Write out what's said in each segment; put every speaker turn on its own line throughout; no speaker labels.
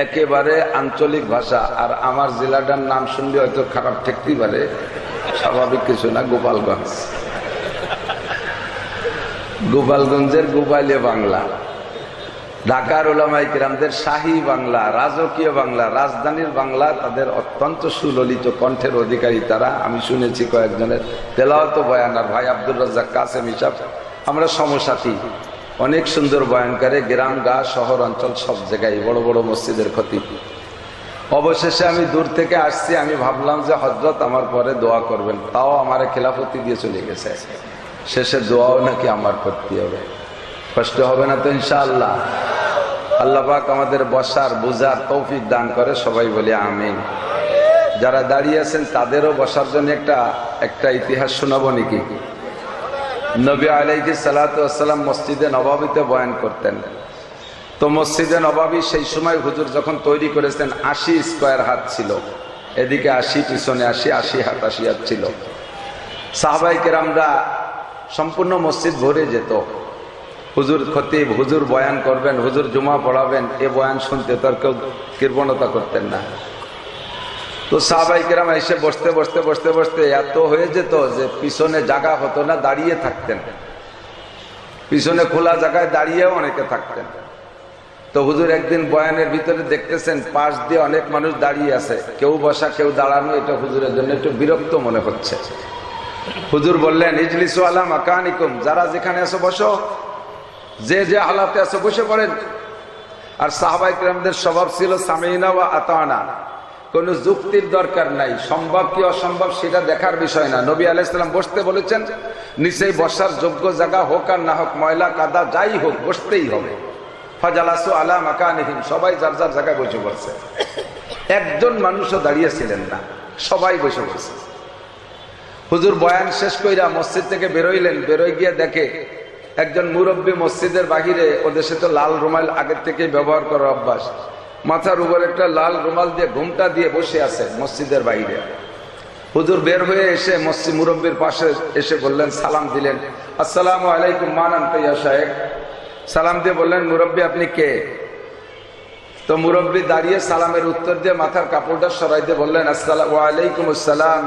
একেবারে আঞ্চলিক ভাষা, আর আমার জেলাটার নাম শুনলে হয়তো খারাপ ঠেকতেই পারে, স্বাভাবিক কিছু না, গোপালগঞ্জ। গোপালগঞ্জের গোপালীয় বাংলা, ঢাকার ওলামাই কিরামদের শাহী বাংলা, রাজকীয় বাংলা, রাজধানীর বাংলা তাদের অত্যন্ত সুললিত কণ্ঠের অধিকারী তারা। আমি শুনেছি কয়েকজনের তেলাওয়াত বয়ান, আর ভাই আব্দুর রাজ্জাক কাসেম হিসাব, আমরা সমসাথী। অনেক সুন্দর বয়ান করে গ্রাম, গা, শহর, অঞ্চল, সব জায়গায় বড় বড় মসজিদের ক্ষতি। অবশেষে আমি দূর থেকে আসছি, আমি ভাবলাম যে হজরত আমার পরে দোয়া করবেন। তাও আমার খেলাফতি দিয়ে চলে গেছে। শেষে দোয়াও নাকি আমার করতে হবে। কষ্ট হবে না তো ইনশাআল্লাহ। আল্লাহ পাক আমাদের বসার, বুঝার তৌফিক দান করে সবাই বলে আমিন। যারা দাঁড়িয়ে আছেন, তাদেরও বসার জন্য একটা একটা ইতিহাস শোনাবো নাকি? নবী আলাইকি সালাতাম মসজিদে নবাবিতে বয়ান করতেন। তো মসজিদে নবাবি সেই সময় হুজুর যখন তৈরি করেছেন, আশি স্কোয়ার হাত ছিল। এদিকে আশি, পিছনে আশি আশি হাত আশি হাত ছিল। সাহবাইকের আমরা সম্পূর্ণ মসজিদ ভরে যেত। হুজুর খতিব, হুজুর বয়ান করবেন, হুজুর জুমা পড়াবেন, এ বয়ান শুনতে তার কেউ কৃপণতা করতেন না। তো সাহাবাই কেরাম এসে বসতে বসতে বসতে বসতে এত হয়ে যেত যে পিছনে জায়গা হতো না, দাঁড়িয়ে থাকতেন। পিছনে খোলা জায়গায় দাঁড়িয়েও অনেকে থাকতেন। তো হুজুর একদিন বয়ানের ভিতরে দেখতেছেন, পাশ দিয়ে অনেক মানুষ দাঁড়িয়ে আছে। কেউ বসা, কেউ দাঁড়ানো, এটা হুজুরের জন্য একটু বিরক্ত মনে হচ্ছে। হুজুর বললেন, ইজলিসু আলাম আকানিকুম যারা যেখানে আছো বসো। যে যে হালাতে আছো বসে পড়েন। আর সাহাবাই কিরামদের স্বভাব ছিল সামিনা বা আতানা। কোন যুক্তির দরকার নাই। সম্ভব কি অসম্ভব সেটা দেখার বিষয় না। নবী আলাইসালাম বসতে বলেছেন, নিচেই বসার যোগ্য জায়গা হোক আর না হোক, ময়লা, কাদা, যাই হোক, বসতেই হবে। ফাজালাসু আলা মাকানিহিম, সবাই যার যার জায়গায় বসে পড়ছে। একজন মানুষও দাঁড়িয়েছিলেন না, সবাই বসে পড়ছে। হুজুর বয়ান শেষ কইরা মসজিদ থেকে বেরোইলেন বেরোই গিয়ে দেখে একজন মুরব্বী মসজিদের বাহিরে ওদেশে তো লাল রুমাল আগের থেকে ব্যবহার করার অভ্যাস। মাথার উপর একটা লাল রুমাল দিয়ে ঘুমটা দিয়ে বসে আছে মসজিদের বাইরে। হুজুর বের হয়ে এসে মসজিদ মুরব্বীর পাশে এসে বললেন, সালাম দিলেন। আসসালাম আলাইকুম, মানান তৈয়া সাহেব সালাম দিয়ে বললেন, মুরব্বী আপনি কে? তো মুরব্বী দাঁড়িয়ে সালামের উত্তর দিয়ে মাথার কাপড়টা সরাই দিয়ে বললেন আসসালাম। আসসালাম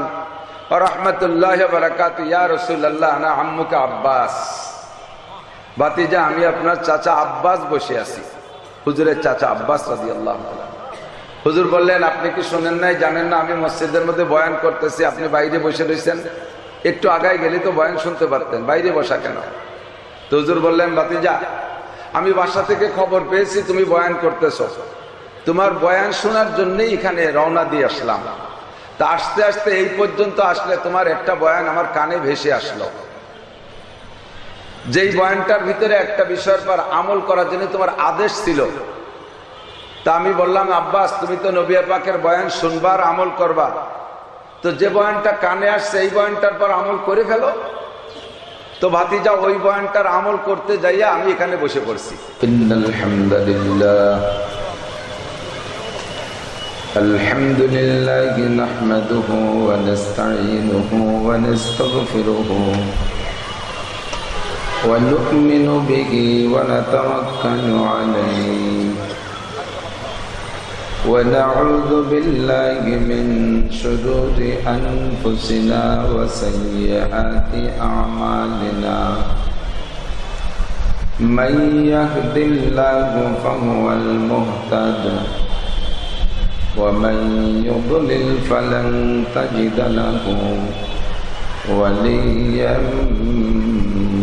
রহমতুল্লাহ বারাকাত। ইয়া রসুল্লাহ না আম্মুকা আব্বাস। বাতিজা আমি আপনার চাচা আব্বাস বসে আছি। হুজুরের চাচা আব্বাস রাজি আল্লাহ হুজুর বললেন, আপনি কি শোনেন নাই, জানেন না, আমি মসজিদের মধ্যে বয়ান করতেছি, আপনি বাইরে বসে রয়েছেন একটু আগায় গেলে তো বয়ান শুনতে পারতেন, বাইরে বসা কেন? তো হুজুর বললেন বাতিজা আমি বাসা থেকে খবর পেয়েছি, তুমি বয়ান করতেছ। তোমার বয়ান শোনার জন্যই এখানে রওনা দিয়ে আসলাম। তা আসতে আসতে এই পর্যন্ত আসলে তোমার একটা বয়ান আমার কানে ভেসে আসলো। যেই বয়ানটার ভিতরে একটা বিষয়ের পর আমল করার জন্য তোমার আদেশ ছিল তা আমি বললাম আব্বাস তুমি তো নবিয়া পাকের বয়ান শুনবার আমল করবা তো যে বয়ানটা কানে আসছে এই বয়ানটার পর আমল করে ফেলো তো ভাতিজা ওই বয়ানটার আমল করতে যাইয়া আমি এখানে বসে পড়ছি আলহামদুলিল্লাহ الحمد لله نحمده ونستعينه ونستغفره ونؤمن به ونتوكل عليه. ونعوذ بالله من شرور أنفسنا وسيئات أعمالنا. من يهد الله فهو المهتد. ومن يضلل فلن تجد له وليا.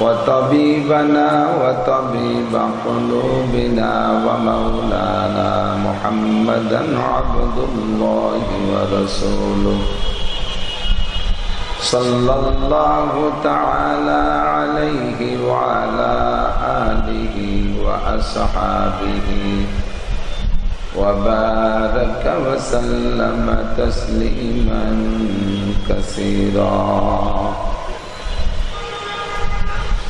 وطبيبنا وطبيب قلوبنا ومولانا محمدا عبد الله ورسوله. صلى الله تعالى عليه وعلى آله وأصحابه وبارك وسلم تسليما كثيرا.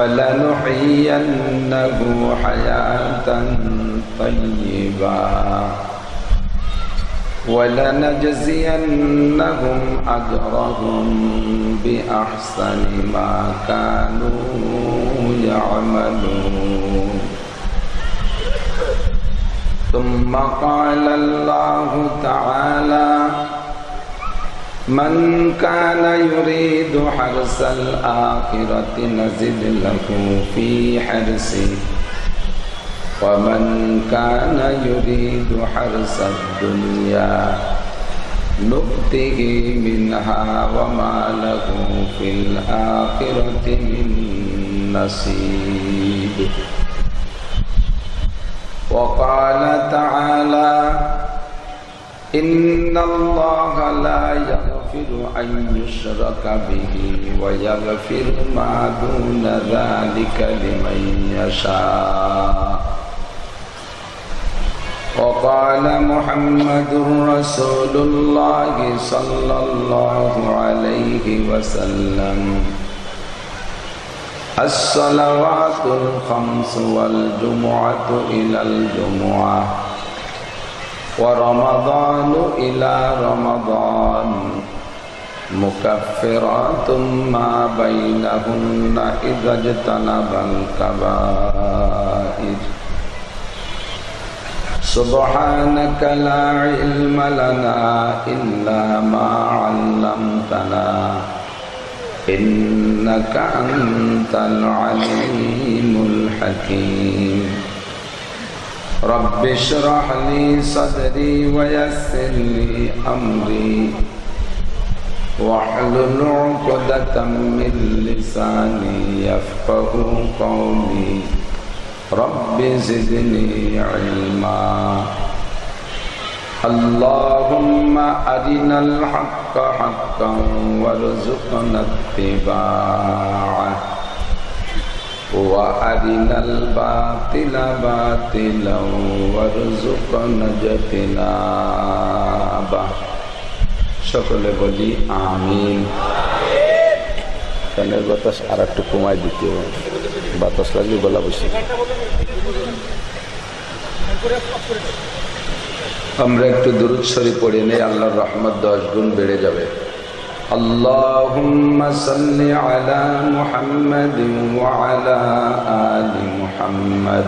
فلنحيينه حياة طيبة. ولنجزينهم أجرهم بأحسن ما كانوا يعملون. ثم قال الله تعالى من كان يريد حرس الآخرة نزد له في حرسه ومن كان يريد حرس الدنيا نؤته منها وما له في الآخرة من نصيب. وقال تعالى إن الله لا يغفر أن يشرك به ويغفر ما دون ذلك لمن يشاء. وقال محمد رسول الله صلى الله عليه وسلم الصلوات الخمس والجمعة إلى الجمعة ورمضان إلى رمضان. مكفرات ما بينهن إذا اجتنب الكبائر. سبحانك لا علم لنا إلا ما علمتنا إنك أنت العليم الحكيم. رب اشرح لي صدري ويسر لي أمري. واحلل عقدة من لساني يفقه قولي. رب زدني علما. اللهم أرنا الحق حقا وارزقنا اتباعه. وأرنا الباطل باطلا وارزقنا اجتنابه. সকলে বলি আমিন ফ্যানের বাতাস আর একটু কমাই দিতে হবে বাতাস লাগলে গলা বসে আমরা একটু দূরত শরীফ পড়ে নেই আল্লাহর রহমত দশ গুণ বেড়ে যাবে اللهم صل على محمد وعلى آل محمد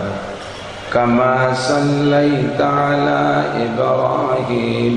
كما صليت على إبراهيم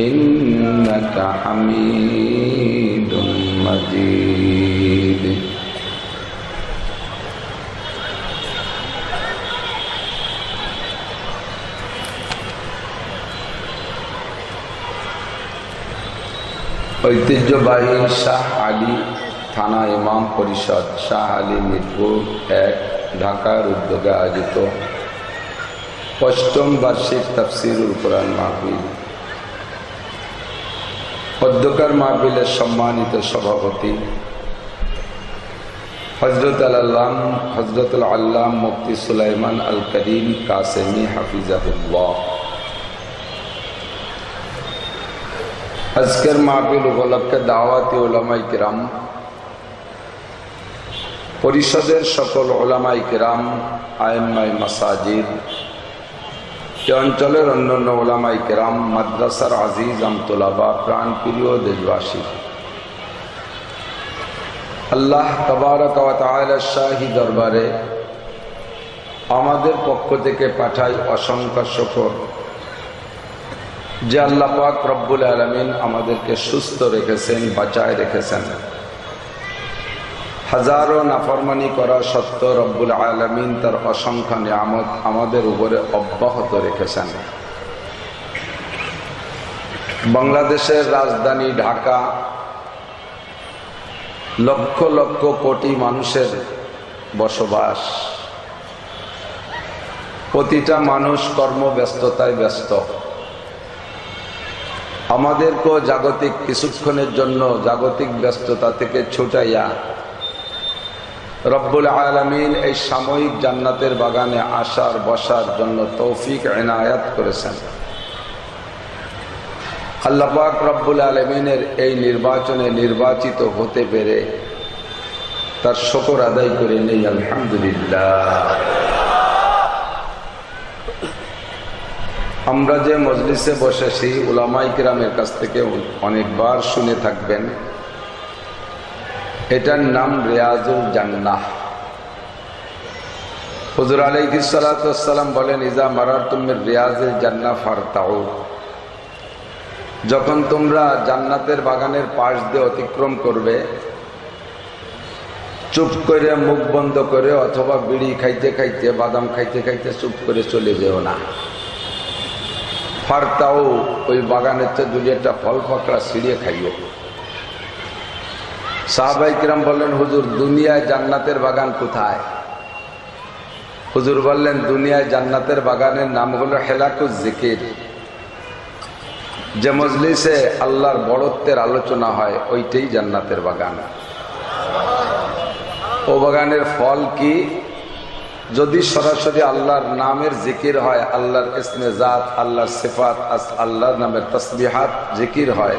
إنك حميد مجيد ঐতিহ্যবাহী শাহ আলী থানা ইমাম পরিষদ শাহ আলী মিরপুর এক ঢাকার উদ্যোগে আয়োজিত অষ্টম বার্ষিক তাফসিরুল কোরআন মাহফিল অধ্যকার মাহফিলের সম্মানিত সভাপতি হজরত আল্লাম হজরত আল্লাম মুফতি সুলাইমান আল করিম কাসেমি হাফিজাহুল্লাহ। আজকের মাহফিল উপলক্ষে দাওয়াতি ওলামাই কিরাম, পরিষদের সকল ওলামাই কিরাম আয়ম্মাই মাসাজিদ এ অঞ্চলের অন্যান্য ওলামাই কেরাম, মাদ্রাসার আজিজ, আমতোলাবা প্রাণ প্রিয় দেশবাসী। আল্লাহ তবারক শাহী দরবারে আমাদের পক্ষ থেকে পাঠাই অসংখ্য সফর যে আল্লাহ পাক রব্বুল আলমিন আমাদেরকে সুস্থ রেখেছেন, বাঁচায় রেখেছেন। হাজারো নাফরমানি করা সত্ত্বেও রব্বুল আলমিন তার অসংখ্য নিয়ামত আমাদের উপরে অব্যাহত রেখেছেন। বাংলাদেশের রাজধানী ঢাকা, লক্ষ লক্ষ কোটি মানুষের বসবাস। প্রতিটা মানুষ কর্মব্যস্ততায় ব্যস্ত। আমাদেরকেও জাগতিক কিছুক্ষণের জন্য জাগতিক ব্যস্ততা থেকে ছুটাইয়া রব্বুল আলমিন এই সাময়িক জান্নাতের বাগানে আসার, বসার জন্য তৌফিক এনায়াত করেছেন। আল্লাপাক রব্বুল আলমিনের এই নির্বাচনে নির্বাচিত হতে পেরে তার শকর আদায় করে নেই, আলহামদুলিল্লাহ। আমরা যে মজলিসে বসেছি উলামাই কিরামের কাছ থেকে অনেকবার শুনে থাকবেন। এটার নাম রেয়াজুল জান্নাহ। হুজুর আলাইসালাম বলেন ইজা মারার তুমি রিয়াজুল জান্না ফারতাউ। যখন তোমরা জান্নাতের বাগানের পাশ দিয়ে অতিক্রম করবে, চুপ করে মুখ বন্ধ করে অথবা বিড়ি খাইতে খাইতে, বাদাম খাইতে খাইতে চুপ করে চলে যেও না। ফারতাও ওই বাগানের দুই একটা ফল পাকড়া ছিঁড়িয়ে খাইও। সাহাবাই কিরাম বললেন, হুজুর, দুনিয়ায় জান্নাতের বাগান কোথায়? হুজুর বললেন, দুনিয়ায় জান্নাতের বাগানের নাম হলো হেলাকুজ জিকির। যে মজলিসে আল্লাহর বড়ত্বের আলোচনা হয়, ওইটাই জান্নাতের বাগান। ও বাগানের ফল কি? যদি সরাসরি আল্লাহর নামের জিকির হয়, আল্লাহর ইসমে জাত, আল্লাহর সিফাত আল্লাহর নামের তসবিহাত জিকির হয়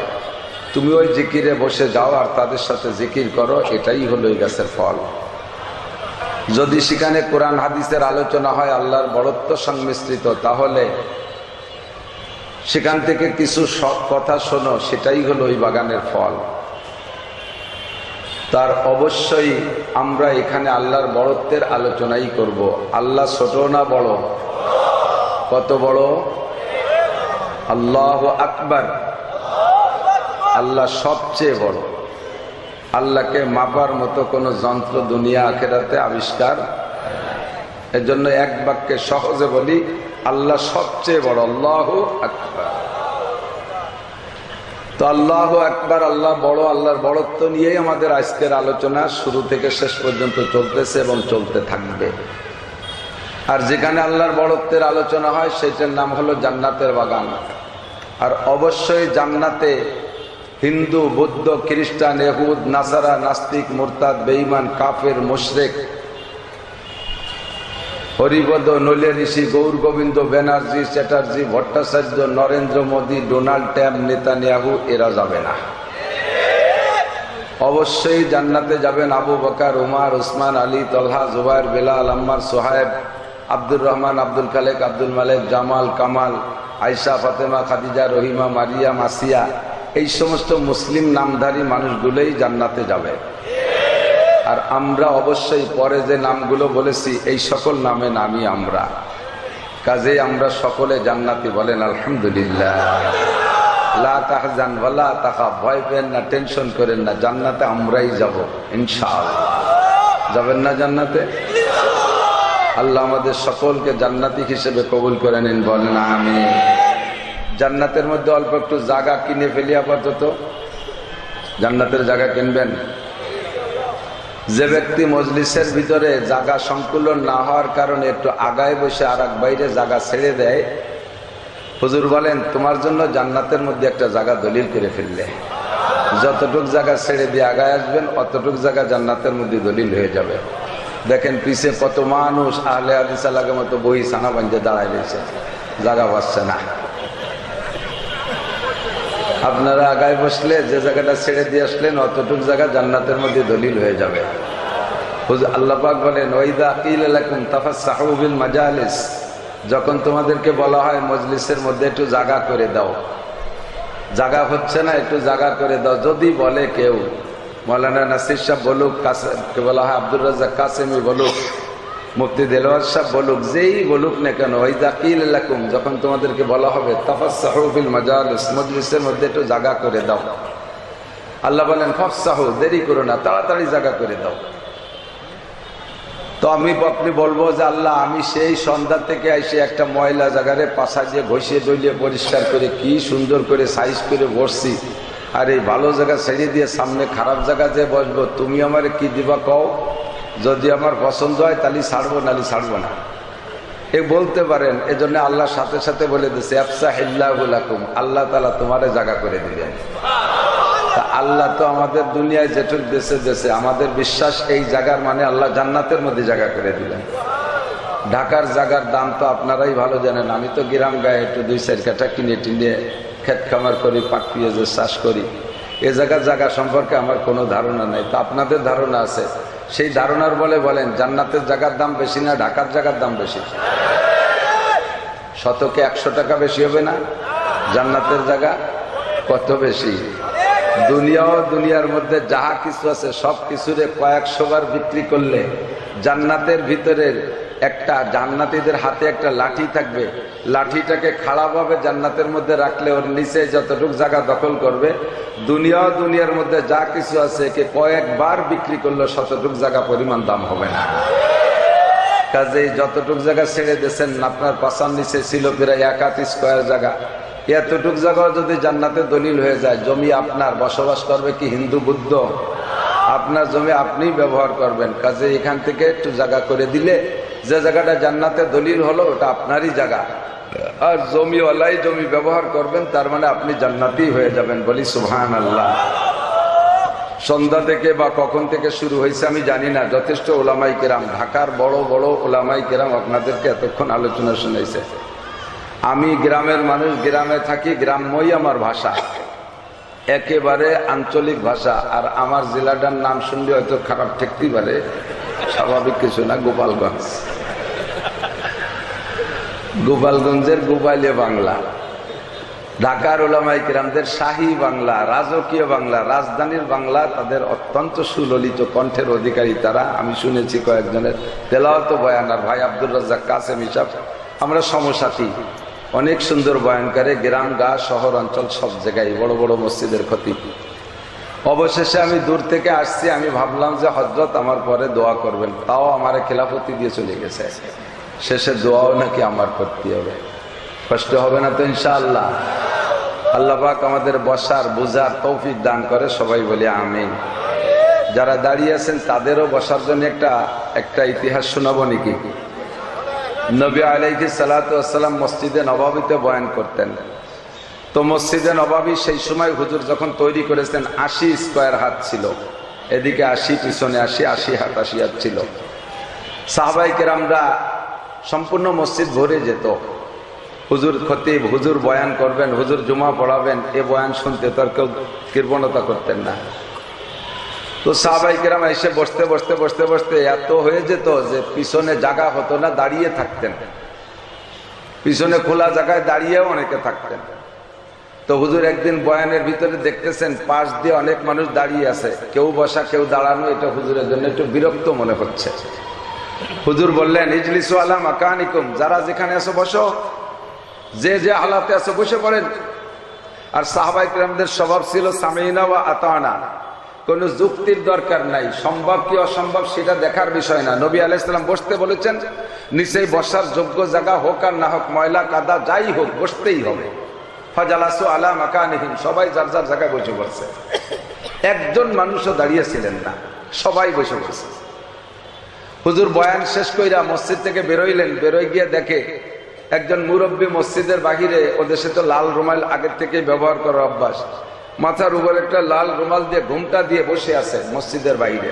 তুমি ওই জিকিরে বসে যাও আর তাদের সাথে জিকির করো, এটাই হলো এই গাছের ফল। যদি সেখানে কোরআন হাদিসের আলোচনা হয়, আল্লাহর বড়ত্ব সংমিশ্রিত, তাহলে সেখান থেকে কিছু কথা শোনো, সেটাই হলো ওই বাগানের ফল। তার অবশ্যই আমরা এখানে আল্লাহর বড়ত্বের আলোচনাই করব। আল্লাহ ছোট না বড়? কত বড়? আল্লাহ আকবার। আল্লাহ সবচেয়ে বড়। আল্লাহকে মাপার মতো কোনো যন্ত্র দুনিয়া আখেরাতে আবিষ্কার এজন্য এক বাক্যে সহজে বলি, আল্লাহ সবচেয়ে বড়, আল্লাহ আকবার। তো আল্লাহ একবার আল্লাহ বড়, আল্লাহর বড়ত্ব নিয়েই আমাদের আজকের আলোচনা শুরু থেকে শেষ পর্যন্ত চলতেছে এবং চলতে থাকবে। আর যেখানে আল্লাহর বড়ত্বের আলোচনা হয়, সেটার নাম হলো জান্নাতের বাগান। আর অবশ্যই জান্নাতে হিন্দু, বৌদ্ধ, খ্রিস্টান এহুদ নাসারা, নাস্তিক, মোরতাদ বেইমান কাফের, মোশরেক, হরিবদ নলে ঋষি, Gour Gobinda, Banerjee, Chatterjee, Bhattacharya, Narendra Modi, Donald Trump Netanyahu, এরা যাবে না। অবশ্যই জান্নাতে যাবেন আবু বকার, উমার, উসমান, আলী, তলহা, জুবাইর, বেলাল, আম্মার, সোহায়েব, আব্দুর রহমান, আব্দুল খালেক, আব্দুল মালেক, জামাল, কামাল আয়সা ফাতেমা, খাদিজা, রহিমা, মারিয়া, মাসিয়া এই সমস্ত মুসলিম নামধারী মানুষগুলোই জান্নাতে যাবে। আর আমরা অবশ্যই পরে যে নামগুলো বলেছি, এই সকল নামে নামি আমরা। কাজে আমরা সকলে জান্নাতি বলেন, আলহামদুলিল্লাহ। লা তাহা ভয় পেন না, টেনশন করেন না, জান্নাতে আমরাই যাব, ইনশাআল্লাহ। যাবেন না জান্নাতে? আল্লাহ আমাদের সকলকে জান্নাতি হিসেবে কবুল করে নিন, বলেন আমি জান্নাতের মধ্যে অল্প একটু জায়গা কিনে ফেলি আপাতত। জান্নাতের জায়গা কিনবেন। যে ব্যক্তি মজলিসের ভিতরে জায়গা সংকুলন না হওয়ার কারণে একটু আগায় বসে আর বাইরে জায়গা ছেড়ে দেয়, হুজুর বলেন, তোমার জন্য জান্নাতের মধ্যে একটা জায়গা দলিল করে ফেললে। যতটুক জায়গা ছেড়ে দিয়ে আগায় আসবেন, অতটুক জায়গা জান্নাতের মধ্যে দলিল হয়ে যাবে। দেখেন, পিছে কত মানুষ আহলে আদিসা লাগে মতো বই সানা বাঞ্জে দাঁড়ায় রয়েছে। জায়গা পাচ্ছে না। আপনারা আগায় বসলে যে জায়গাটা ছেড়ে দিয়ে আসলেন, অতটুক জায়গা জান্নাতের মধ্যে দলিল হয়ে যাবে। আল্লাহ পাক বলেন ওইদা আকিল এলাকুম তাফা সাহুবিল মাজালিস। যখন তোমাদেরকে বলা হয়, মজলিসের মধ্যে একটু জাগা করে দাও। জাগা হচ্ছে না, একটু জাগা করে দাও, যদি বলে কেউ। মৌলানা নাসির সাহেব বলুক কাসেমকে বলা হয়, আব্দুর রাজাক কাসেমি বলুক মুফতি দেলোয়ার সাহেব বলুক, যেই বলুক না কেন ওই জাকিল লাকুম, যখন তোমাদেরকে বলা হবে তাফাসাহুবিল মাজালিস, মজলিসের মধ্যে একটু জাগা করে দাও। আল্লাহ বলেন, ফফসাহু, দেরি করো না, তাড়াতাড়ি জাগা করে দাও। তো আমি আপনি বলব যে আল্লাহ, আমি সেই সন্ধ্যা থেকে এসে একটা ময়লা জাগারে পাশা দিয়ে ঘষিয়ে দলিয়ে পরিষ্কার করে কি সুন্দর করে সাইজ করে বসছি। আর এই ভালো জায়গা ছেড়ে দিয়ে সামনে খারাপ জায়গা যে বসবো, তুমি আমার কি দিবা কও? যদি আমার পছন্দ হয়, তাহলে ছাড়বো নালি ছাড়বো না। এ বলতে পারেন, এজন্য আল্লাহর সাথে সাথে বলে দিছে আফসা হিল্লাহুলাকুম আল্লাহ তালা তোমারে জায়গা করে দিবেন। তা আল্লাহ তো আমাদের দুনিয়ায় যেটুক দেশে দেশে, আমাদের বিশ্বাস এই জায়গার মানে আল্লাহ জান্নাতের মধ্যে জায়গা করে দিলেন ঢাকার জায়গার দাম তো আপনারাই ভালো জানেন, আমি তো গ্রাম গায়ে একটু দুই চার কাঠা কিনে টিনে খেত খামার করি, পাট পিঁয়াজের চাষ করি। এ জায়গার জায়গা সম্পর্কে আমার কোনো ধারণা নেই। তো আপনাদের ধারণা আছে। সেই ধারণার বলে বলেন, জান্নাতের জায়গার দাম বেশি না, ঢাকার জায়গার দাম বেশি। শতকে একশো টাকা বেশি হবে না? জান্নাতের জায়গা কত বেশি? দুনিয়াও দুনিয়ার মধ্যে যাহা কিছু আছে সব কিছুরে কয়েকশো বার বিক্রি করলে জান্নাতের ভিতরের একটা জান্নাতিদের হাতে একটা লাঠি থাকবে। লাঠিটাকে খাড়াভাবে জান্নাতের মধ্যে রাখলে ওর নিচে যতটুক জায়গা দখল করবে দুনিয়াও দুনিয়ার মধ্যে যা কিছু আছে একে কয়েকবার বিক্রি করলে শতটুক জায়গা পরিমাণ দাম হবে না। কাজে যতটুক জায়গা ছেড়ে দিয়েছেন, আপনার পাশার নিচে ছিল প্রায় এক হাত স্কোয়ার জায়গা। এতটুক জায়গা যদি জান্নাতে দলিল হয়ে যায়, জমি আপনার বসবাস করবে কি হিন্দু বুদ্ধ? আপনার জমি আপনি ব্যবহার করবেন। কাজে এখান থেকে একটু জায়গা করে দিলে যে জায়গাটা জান্নাতে দলিল হলো, ওটা আপনারই জায়গা। আর জমিওয়ালাই জমি ব্যবহার করবেন, তার মানে আপনি জান্নাতি হয়ে যাবেন বলি সুহান আল্লাহ সন্ধ্যা থেকে বা কখন থেকে শুরু হয়েছে আমি জানি না, যথেষ্ট ওলামাই কেরাম, ঢাকার বড় বড় ওলামাই কেরাম আপনাদেরকে এতক্ষণ আলোচনা শুনেছে আমি গ্রামের মানুষ, গ্রামে থাকি, গ্রাম্যই আমার ভাষা। একেবারে আঞ্চলিক ভাষা, আর আমার জেলাটার নাম শুনলে হয়তো খারাপ ঠেকতেই পারে। স্বাভাবিক কিছু না, গোপালগঞ্জ। গোপালগঞ্জের গোপালীয় বাংলা, ঢাকার ওলামাই কিরামদের শাহী বাংলা, রাজকীয় বাংলা, রাজধানীর বাংলা তাদের অত্যন্ত সুললিত কণ্ঠের অধিকারী তারা। আমি শুনেছি কয়েকজনের তেলাওয়াত বয়ান, আর ভাই আব্দুল রাজ্জাক, কাসেম হিসাব। আমরা সমসাথী, অনেক সুন্দর বয়ান করে গ্রাম, গা, শহর, অঞ্চল সব জায়গায় বড় বড় মসজিদের ক্ষতি। অবশেষে আমি দূর থেকে আসছি, আমি ভাবলাম যে হজরত আমার পরে দোয়া করবেন। তাও আমার খেলাফতি দিয়ে চলে গেছে। শেষে দোয়াও নাকি আমার করতে হবে। কষ্ট হবে না তো ইনশাআল্লাহ। আল্লাহ পাক আমাদের বসার, বুঝার তৌফিক দান করে, সবাই বলে আমিন। যারা দাঁড়িয়ে আছেন, তাদেরও বসার জন্য একটা একটা ইতিহাস শোনাবো নাকি? নবী আলাইহি সালাতাম মসজিদে নবাবিতে বয়ান করতেন। তো মসজিদে নবাবী সেই সময় হুজুর যখন তৈরি করেছেন, আশি স্কোয়ার হাত ছিল। এদিকে আশি, পিছনে আশি আশি হাত আশি হাত ছিল। সাহাবাই কেরামরা সম্পূর্ণ মসজিদ ভরে যেত। হুজুর খতিব, হুজুর বয়ান করবেন, হুজুর জুমা পড়াবেন, এ বয়ান শুনতে তার কেউ কৃপণতা করতেন না। তো সাহাবাই কেরাম এসে বসতে বসতে বসতে বসতে এত হয়ে যেত যে পিছনে জায়গা হতো না, দাঁড়িয়ে থাকতেন। পিছনে খোলা জায়গায় দাঁড়িয়েও অনেকে থাকতেন। তো হুজুর একদিন বয়ানের ভিতরে দেখতেছেন, পাশ দিয়ে অনেক মানুষ দাঁড়িয়ে আছে। কেউ বসা, কেউ দাঁড়ানো, এটা হুজুরের জন্য একটু বিরক্ত মনে হচ্ছে। হুজুর বললেন, ইজলিসু আলাম আকানিকুম যারা যেখানে আছো বসো। যে যে হালাতে আছো বসে পড়েন। আর সাহাবাই কিরামদের স্বভাব ছিল সামিনা বা আতানা। কোন যুক্তির দরকার নাই। সম্ভব কি অসম্ভব সেটা দেখার বিষয় না। নবী আলাইসালাম বসতে বলেছেন, নিচেই বসার যোগ্য জায়গা হোক আর না হোক, ময়লা কাদা যাই হোক, বসতেই হবে। ফজালাসু আলা মাকানিহিম, সবাই যার যার জায়গায় বসে পড়ছে। একজন মানুষও দাঁড়িয়েছিলেন না, সবাই বসে পড়ছে। হুজুর বয়ান শেষ কইরা মসজিদ থেকে বেরোইলেন বেরোই গিয়ে দেখে একজন মুরব্বী মসজিদের বাহিরে ওদের সাথে লাল রুমাল আগের থেকে ব্যবহার করার অভ্যাস। মাথার উপর একটা লাল রুমাল দিয়ে ঘুমটা দিয়ে বসে আছে মসজিদের বাইরে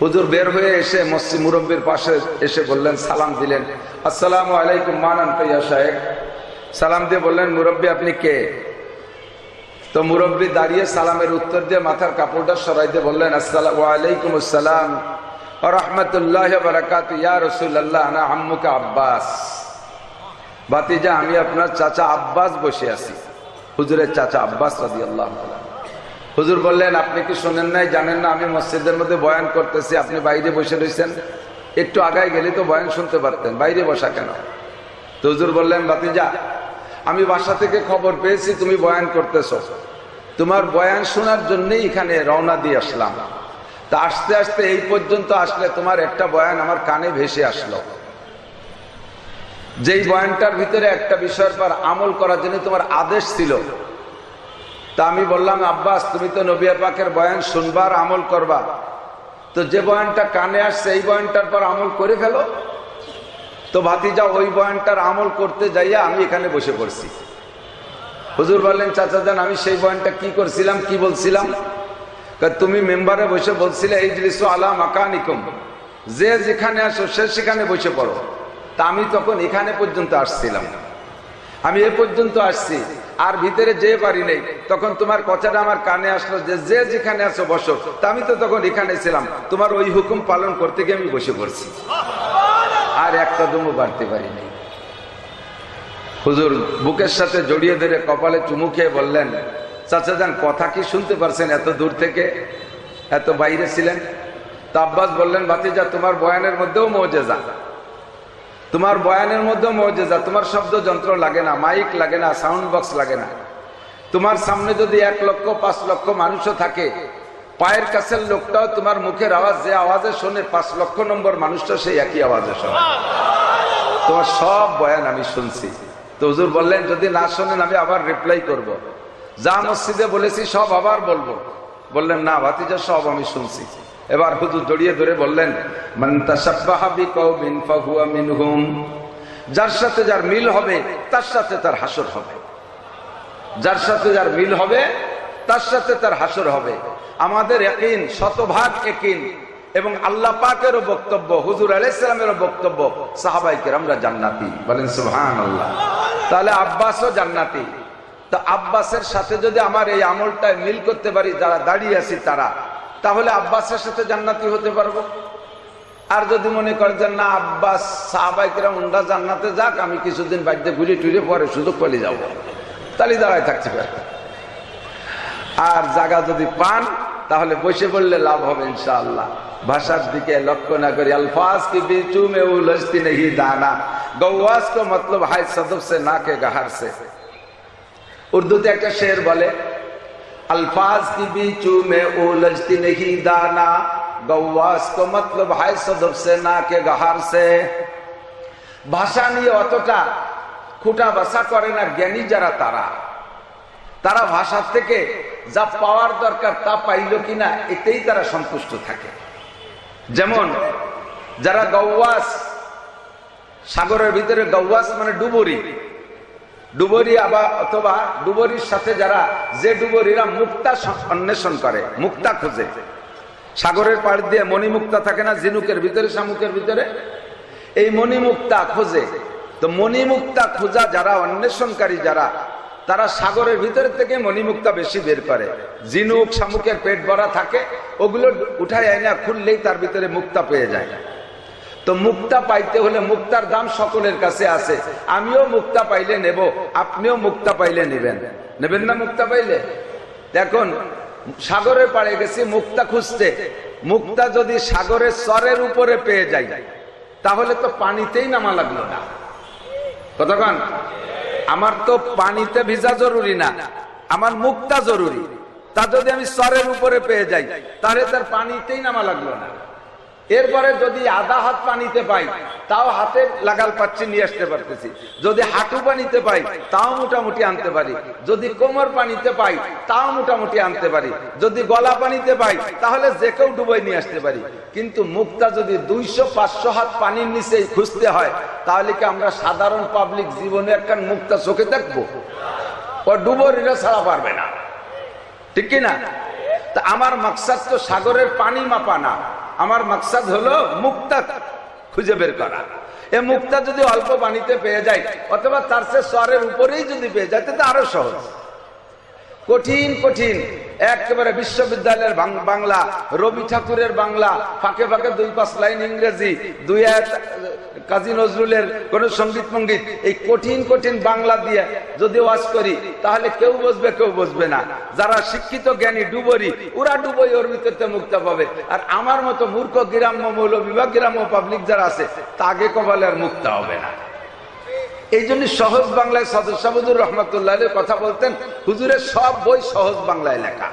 হুজুর বের হয়ে এসে মসজিদ মুরব্বীর পাশে এসে বললেন, সালাম দিলেন। আসসালাম আলাইকুম, মানান তৈয়া সাহেব। সালাম দিয়ে বললেন, মুরব্বী, আপনি কে? তো মুরব্বী দাঁড়িয়ে সালামের উত্তর দিয়ে মাথার কাপড়টা সরাই দিয়ে বললেন, আসসালাম আসসালাম। আব্বাস। ভাতিজা, আমি আপনার চাচা আব্বাস বসে আছি। হুজুরের চাচা আব্বাস হুজুর বললেন, আপনি কি শোনেন নাই, জানেন না, আমি মসজিদের মধ্যে বয়ান করতেছি, আপনি বাইরে বসে রয়েছেন একটু আগায় গেলে তো বয়ান শুনতে পারতেন, বাইরে বসা কেন? তো হুজুর বললেন, ভাতিজা আমি বাসা থেকে খবর পেয়েছি, তুমি বয়ান করতেছো। তোমার বয়ান শোনার জন্যই এখানে রওনা দিয়ে আসলাম। তা আস্তে আস্তে এই পর্যন্ত আসলে তোমার একটা বয়ান আমার কানে ভেসে আসলো। যেই বয়ানটার ভিতরে একটা বিষয়ের পর আমল করার জন্য তোমার আদেশ ছিল। তা আমি বললাম, আব্বাস, তুমি তো নবিয়া পাকের বয়ান শুনবার আমল করবা। তো যে বয়ানটা কানে আসছে, এই বয়ানটার পর আমল করে ফেলো। তো ভাতিজা ওই বয়ানটার আমল করতে যাইয়া আমি এখানে বসে পড়ছি। হুজুর বললেন, চাচা যান আমি সেই বয়ানটা কি করছিলাম, কি বলছিলাম? তুমি মেম্বারে বসে বলছিলে এই জিনিস আলা মাকানিকম। যে যেখানে আসো, সে সেখানে বসে পড়ো। তা আমি তখন এখানে পর্যন্ত আসছিলাম। আমি এ পর্যন্ত আসছি, আর ভিতরে যে পারি নেই। তখন তোমার কথাটা আমার কানে আসলো যে যে যেখানে আসো, বসো। তা আমি তো তখন এখানে ছিলাম। তোমার ওই হুকুম পালন করতে গিয়ে আমি বসে পড়ছি। আর একটা দমও বাড়তে পারি নাই। হুজুর, বুকের সাথে জড়িয়ে ধরে কপালে চুমু খেয়ে বললেন, চাচা যান, কথা কি শুনতে পারছেন এত দূর থেকে? এত বাইরে ছিলেন? তা আব্বাস বললেন, ভাতিজা, তোমার বয়ানের মধ্যেও মজেজা। তোমার বয়ানের মধ্যেও মজেজা। তোমার শব্দ যন্ত্র লাগে না, মাইক লাগে না, সাউন্ড বক্স লাগে না। তোমার সামনে যদি এক লক্ষ, পাঁচ লক্ষ মানুষও থাকে পায়ের কাছের লোকটাও তোমার মুখের আওয়াজ, যে আওয়াজে শোনে, পাঁচ লক্ষ নম্বর মানুষটা সেই একই আওয়াজে শোনে। তোমার সব বয়ান আমি শুনছি। তো হুজুর বললেন, যদি না শোনেন, আমি আবার রিপ্লাই করব। যা মসজিদে বলেছি, সব আবার বলব। বললেন, না, ভাতিজা, সব আমি শুনছি। এবার হুজুর জড়িয়ে ধরে বললেন যার সাথে যার মিল হবে, তার সাথে তার হাসর হবে। যার সাথে যার মিল হবে, তার সাথে তার হাসর হবে। আমাদের একিন শতভাগ একিন এবং আল্লাহ পাকেরও বক্তব্য, হুজুর আলাইসালামেরও বক্তব্য সাহাবাইকের আমরা জান্নাতি। বলেন সুহান আল্লাহ তাহলে আব্বাসও জান্নাতি। তা আব্বাসের সাথে যদি আমার এই আমলটায় মিল করতে পারি, যারা দাঁড়িয়ে আছি তারা, তাহলে আব্বাসের সাথে জান্নাতি হতে পারব? আর যদি মনে করেন যে, না, আব্বাস সাহাবাইকেরা উন্ডা জান্নাতে যাক, আমি কিছুদিন বাড়িতে ঘুরে টুরে পরে সুযোগ পেলে যাব। তাহলে দাঁড়ায় পারে। আর জায়গা যদি পান তাহলে বসে পড়লে লাভ হবে ইনশাআল্লাহ। ভাষার দিকে লক্ষ্য না করি। আলফাজ কি বিচু মে উলঝতি নেহি দানা। গৌয়াজ কো মতলব হাই সদব সে না কে গাহার সে। উর্দুতে একটা শের বলে الفاظ کی মে میں লজতি نہیں দানা। গৌয়াস কো মতলব হাই সদব সে না কে গাহার সে। ভাষা নিয়ে অতটা খুঁটা বাসা করে না জ্ঞানী যারা তারা। তারা ভাষার থেকে যা পাওয়ার দরকার তা পাইল কিনা এতেই তারা সন্তুষ্ট থাকে। যেমন, যারা গৌয়াস সাগরের ভিতরে গৌয়াস মানে ডুবুরি। ডুবরি আবার অথবা ডুবরির সাথে যারা, যে ডুবরিরা মুক্তা অন্বেষণ করে, মুক্তা খোঁজে। সাগরের পাড় দিয়ে মণিমুক্তা থাকে না জিনুকের ভিতরে, শামুকের ভিতরে। এই মণিমুক্তা খোঁজে। তো মণিমুক্তা খোঁজা যারা, অন্বেষণকারী যারা তারা সাগরের ভিতর থেকে মণিমুক্তা বেশি বের করে। ঝিনুক, শামুকের পেট ভরা থাকে, ওগুলো উঠায় আইনা খুললেই তার ভিতরে মুক্তা পেয়ে যায়। তো মুক্তা পাইতে হলে মুক্তার দাম সকলের কাছে আছে। আমিও মুক্তা পাইলে নেব, আপনিও মুক্তা পাইলে নেবেন। নেবেন না মুক্তা পাইলে? দেখুন সাগরের পাড়ে গেছি, মুক্তা খুঁজতে। মুক্তা যদি সাগরের স্বরের উপরে পেয়ে যায়, তাহলে তো পানিতেই নামা লাগল না। কতক্ষণ তো পানিতে ভিজা জরুরি না, আমার মুক্তা জরুরি। তা যদি আমি সরের উপরে পেয়ে যাই, তাহলে তার পানিতেই নামা লাগল না। এরপরে যদি আধা হাত পানিতে পাই, তাও হাতে লাগাল পাচ্ছি, নিয়ে আসতে পারতেছি। যদি হাঁটু পানিতে পাই, তাও মোটামুটি আনতে পারি। যদি কোমর পানিতে পাই, তাও মোটামুটি আনতে পারি। যদি গলা পানিতে পাই, তাহলে যে কেউ ডুবাই নিয়ে আসতে পারি। কিন্তু মুক্তা যদি দুইশো, পাঁচশো হাত পানির নিচে খুঁজতে হয়, তাহলে কি আমরা সাধারণ পাবলিক জীবনে একটা মুক্তা চোখে দেখব? ও ডুবরিরা ছাড়া পারবে না। ঠিক কিনা তা আমার মাকসাদ তো সাগরের পানি মাপা না। আমার মাকসাদ হলো মুক্তা খুঁজে বের করা। এ মুক্তা যদি অল্প পানিতে পেয়ে যায়, অথবা তার সে স্বরের উপরেই যদি পেয়ে যায়, তাতে আরও সহজ। কঠিন কঠিন। একেবারে বিশ্ববিদ্যালয়ের বাংলা, রবি ঠাকুরের বাংলা, ফাঁকে ফাঁকে দুই পাঁচ লাইন ইংরেজি, দুই এক কাজী নজরুলের কোন সংগীত মঙ্গীত এই কঠিন কঠিন বাংলা দিয়ে যদি ওয়াজ করি, তাহলে কেউ বসবে কেউ বসবে না। যারা শিক্ষিত, জ্ঞানী, ডুবরি, ওরা ডুবই, ওর ভিতরতে মুক্ত পাবে। আর আমার মতো মূর্খ, গ্রাম্য, মৌলবী বা গ্রাম্য পাবলিক যারা আছে, তাকে কপালে আর মুক্ত হবে না। এই জন্য সহজ বাংলায় সদস্য রহমতুল্লাহ কথা বলতেন হুজুরের সব বই সহজ বাংলায় লেখা।